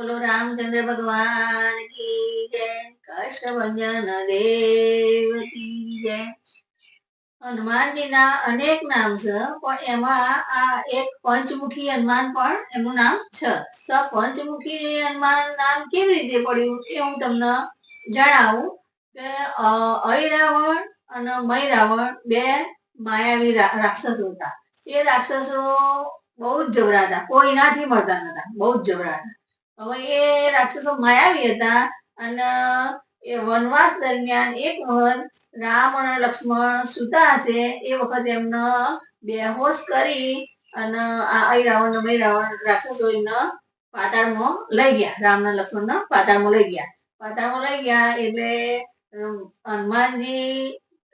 બોલો રામચંદ્ર ભગવાન કી જય કષ્ટભંજન દેવ કી જય. અનેક નામ છે પણ એમાં આ એક પંચમુખી હનુમાન પણ એનું નામ છે. તો પંચમુખી હનુમાન નામ કેવી રીતે પડ્યું એ હું તમને જણાવું કે અ, અહિરાવણ અને મય રાવણ બે માયાવી રાક્ષસો હતા. એ રાક્ષસો બહુ જ જબરા હતા. કોઈનાથી મળતા નતા બહુ જ જબરા હતા. હવે એ રાક્ષસો માયાવી હતા અને એ વનવાસ દરમિયાન એક વખત રામ અને લક્ષ્મણ, સુતા હશે એ વખત એમને બેહોશ કરી અને આ અહિરાવણ ને મહિરાવણ રાક્ષસો એમને પાતાળમાં લઈ ગયા. રામ ને લક્ષ્મણ ને પાતાળમાં લઈ ગયા. પાતાળમાં લઈ ગયા એટલે હનુમાનજી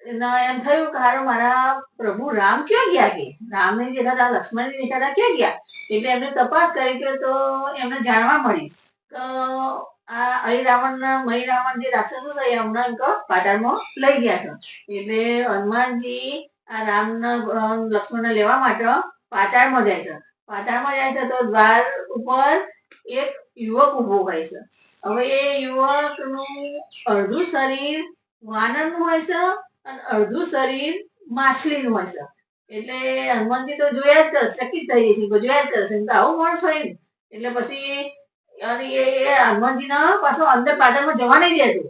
એમ થયું કે હારો મારા પ્રભુ રામ ક્યાં ગયા કે? રામ નહીં દેખાતા લક્ષ્મણ નહીં દેખાતા ક્યાં ગયા. એટલે એમને તપાસ કરી કે તો એમને જાણવા મળ્યું કે આ અહી રાવણ મહી રાવણ જે રાક્ષસો છે, એ હમણાં એમ પાતાળમાં લઈ ગયા છે. એટલે હનુમાનજી આ રામના લક્ષ્મણને લેવા માટે પાતાળમાં જાય છે. પાતાળમાં જાય છે તો દ્વાર ઉપર એક યુવક ઊભો હોય છે. હવે એ યુવકનું અડધું શરીર વાનરનું હોય છે અને અડધું શરીર માછલીનું હોય એટલે હનુમાનજી તો જોયા જ કરે ચકિત થઈ છે જોયા જ કરશે તો આવું માણસ હોય ને, એટલે પછી અને એ હનુમાનજીના પાછો અંદર પાટણમાં જવા નહીં દેતું.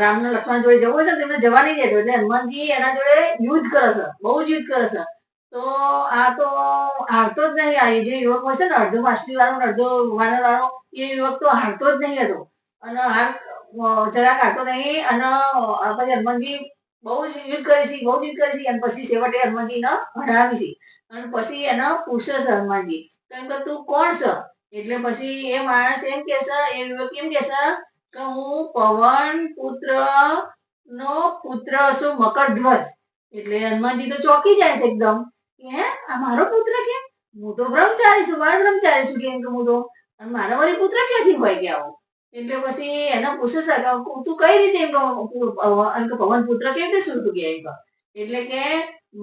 રામને લક્ષ્મણ જોડે જવું છે તેમને જવા નહીં દેતો. એટલે હનુમાનજી એના જોડે યુદ્ધ કરે છે, બહુ જ યુદ્ધ કરે છે. તો આ તો હારતો જ નહીં. આ જે યુવક હોય છે ને, અડધો માછલી વાળો અડધો વાનર વાળો, એ યુવક તો હારતો જ નહીં હતો અને હાર જરાક હારતો નહીં. અને પછી હનુમાનજી બહુ જ યુદ્ધ કરે છે, બહુ જ યુદ્ધ કરે અને પછી છેવટે હનુમાનજીને હરાવી છે. અને પછી એને પૂછે છે હનુમાનજી તો એમ કે તું કોણ છે? એટલે પછી એ માણસ એમ કે છે, એ કેમ કે છે કે હું પવન પુત્ર નો પુત્ર છું, મકરધ્વજ. એટલે હનુમાનજી તો ચોકી જાય છે એકદમ હે, આ મારો પુત્ર કે હું તો બ્રહ્મચારી છું, બાળ બ્રહ્મચારી છું. કેમ કે હું તો, અને મારા વળી પુત્ર ક્યાંથી હોય કે આવો? એટલે પછી એને પૂછે છે તું કઈ રીતે એમ કે પવન પુત્ર કેવી રીતે શું તું કે એમ એટલે કે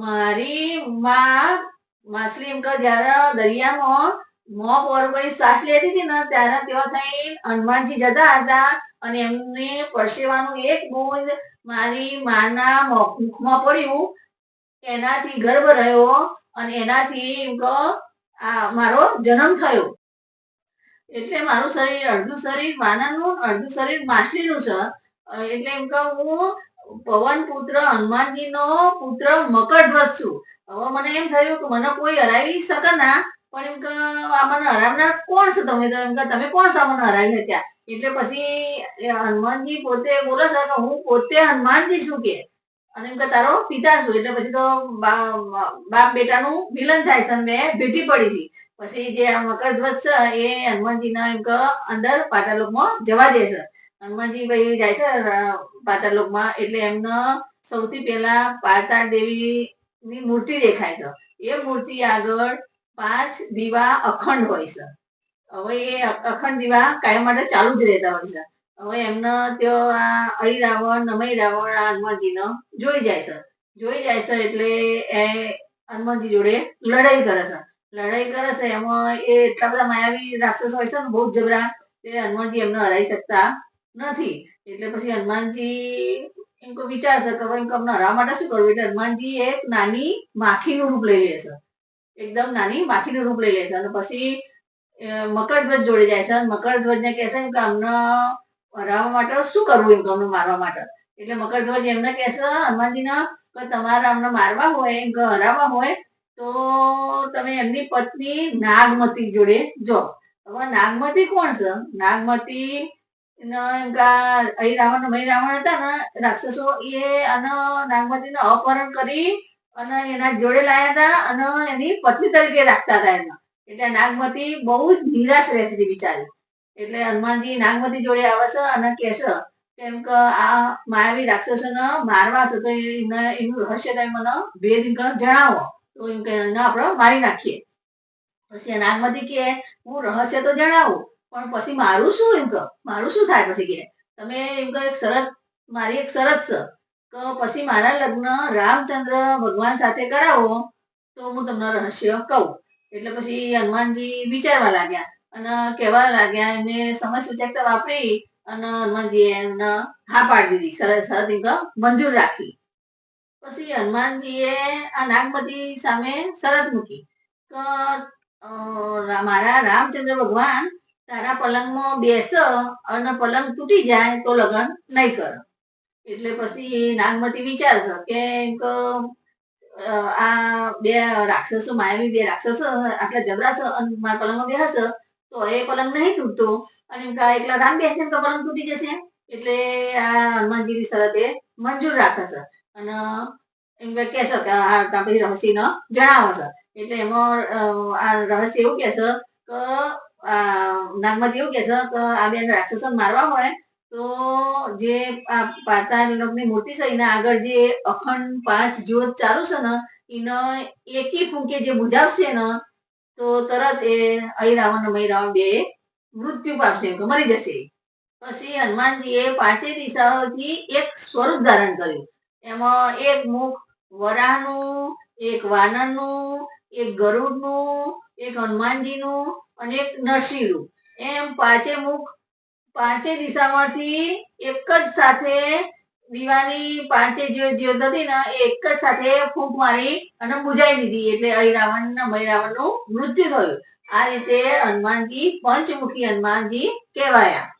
મારી માં, માછલી એમ કે જ્યારે દરિયામાં મોં કોઈ શ્વાસ લેતી હતી ને, ત્યારે તેઓ થઈ હનુમાનજી જતા હતા અને એમને પરસેવાનું એક બુંદ મારી માના મુખમાં પડ્યું. એનાથી ગર્ભ રહ્યો અને એનાથી એમ કહો, આ મારો જન્મ થયો. એટલે મારું શરીર અડધું શરીર વાનરનું અડધું શરીર, માછલીનું છે. એટલે એમ કહું હું પવન પુત્ર, હનુમાનજીનો પુત્ર, મકરધ્વજ છું. હવે મને એમ થયું કે મને કોઈ હરાવી શકે ના, પણ એમ કે આ મને હરાવનાર કોણ છે તમે? તો એમ કે તમે કોણ છો? મને હરાવીને ત્યાં એટલે પછી હનુમાનજી પોતે બોલે છે કે હું પોતે હનુમાનજી છું કે. અને એમ કે તારો પિતા છું. એટલે પછી તો બાપ બેટાનું મિલન થાય છે અને મેં ભેટી પડી છે. પછી જે મકરધ્વજ છે, એ હનુમાનજીના એમ કે અંદર પાતાલોકમાં જવા દે છે. હનુમાનજી ભાઈ જાય છે પાતાલોકમાં એટલે એમને સૌથી પહેલા પાતાળ દેવીની મૂર્તિ દેખાય છે. એ મૂર્તિ આગળ પાંચ દીવા અખંડ હોય છે. હવે એ અખંડ દીવા કાયમ માટે ચાલુ જ રહેતા હોય છે. હવે એમને તેઓ આ અહી રાવણ નમય રાવણ, આ હનુમાનજીનો જોઈ જાય છે. જોઈ જાય છે એટલે એ હનુમાનજી જોડે લડાઈ કરે છે. લડાઈ કરે છે, એમાં એ એટલા બધા માયાવી રાક્ષસ હોય છે ને, બહુ જબરા તે હનુમાનજી એમને હરાઈ શકતા નથી. એટલે પછી હનુમાનજી એમ કોઈ વિચારશે કે ભાઈ અમને હરાવવા માટે શું કરવું? એટલે હનુમાનજી એક નાની માખીનું રૂપ લઈ લે છે. એકદમ નાની માખીનું રૂપ લઈ લે છે અને પછી મકરધ્વજ જોડે જાય છે. અને મકરધ્વજને કહે છે કે અમને હરાવવા માટે શું કરવું એમ અમને મારવા માટે? એટલે મકરધ્વજ એમને કહે છે હનુમાનજીને તમારે અમને મારવા હોય, એમ હરાવવા હોય તો તમે એમની પત્ની નાગમતી જોડે જો. હવે નાગમતી કોણ છે? નાગમતી રાવણ રાવણ હતા ને, રાક્ષસો એ અને નાગમતીને અપહરણ કરી અને એના જોડે લાયા હતા અને એની પત્ની તરીકે રાખતા હતા એના એટલે નાગમતી બહુ જ નિરાશ રહેતી હતી બિચારી. એટલે હનુમાનજી નાગમતી જોડે આવે છે અને કહે છે કેમ કે આ માયાવી રાક્ષસોને મારવા છે તો એને રહસ્ય તમે મને ભેદ જણાવો. તો એમ કે એને આપણે મારી નાખીએ. પછી નાગમતી કે, હું રહસ્ય તો જણાવું, પણ પછી મારું શું એમ કહો? મારું શું થાય પછી કે? તમે એમ કહો, એક શરત, મારી એક શરત છે. કે પછી મારા લગ્ન રામચંદ્ર ભગવાન સાથે કરાવો, તો હું તમને રહસ્ય કહું. એટલે પછી હનુમાનજી વિચારવા લાગ્યા, અને કહેવા લાગ્યા, એમને સમય સૂચકતા વાપરી, અને હનુમાનજીએ એમને હા પાડી દીધી. સરસ સરસ મંજૂર રાખી. પછી હનુમાનજીએ આ નાગમતી સામે શરત મૂકી કે મારા રામચંદ્ર ભગવાન તારા પલંગમાં બેસ અને પલંગ તૂટી જાય તો લગ્ન નહીં કર. એટલે પછી નાગમતી વિચારશે કે આ બે રાક્ષસો, માયાવી બે રાક્ષસો, આટલા જબરાશો અને મારા પલંગમાં બેસશે તો એ પલંગ નહીં તૂટતો. અને એકલા રામ બેસે તો પલંગ તૂટી જશે. એટલે આ હનુમાનજીની શરત એ મંજૂર રાખે છે અને એમ કે કહેશો કે આ તમે રહસ્યનો જણાવો છે. એટલે એમાં આ રહસ્ય એવું કહે છે કે આ નાગમતી એવું કહે છે કે આ બે રાક્ષસો મારવા હોય તો જે આ પાતાળ લગ્ન મૂર્તિ છે, એના આગળ જે અખંડ પાંચ જ્યોત ચાલુ છે ને, એને એકી ફૂંકે જે બુજાવશે ને, તો તરત એ અહિરાવણ અને રાવણ બે મૃત્યુ પામશે મરી જશે. પછી હનુમાનજીએ પાંચેય દિશાઓથી એક સ્વરૂપ ધારણ કર્યું. એમાં એક મુખ વરાહનું, એક વાનરનું, એક ગરુડનું, એક હનુમાનજીનું અને એક નરસિંહનું. એમ પાંચે મુખ, પાંચે દિશામાંથી એક જ સાથે દીવાની પાંચે જ્યોત હતી ને એ એક જ સાથે ફૂંક મારી અને બુજાઈ દીધી એટલે અહીરાવણ ને નું મૃત્યુ થયું. આ રીતે હનુમાનજી, પંચમુખી હનુમાનજી કહેવાયા.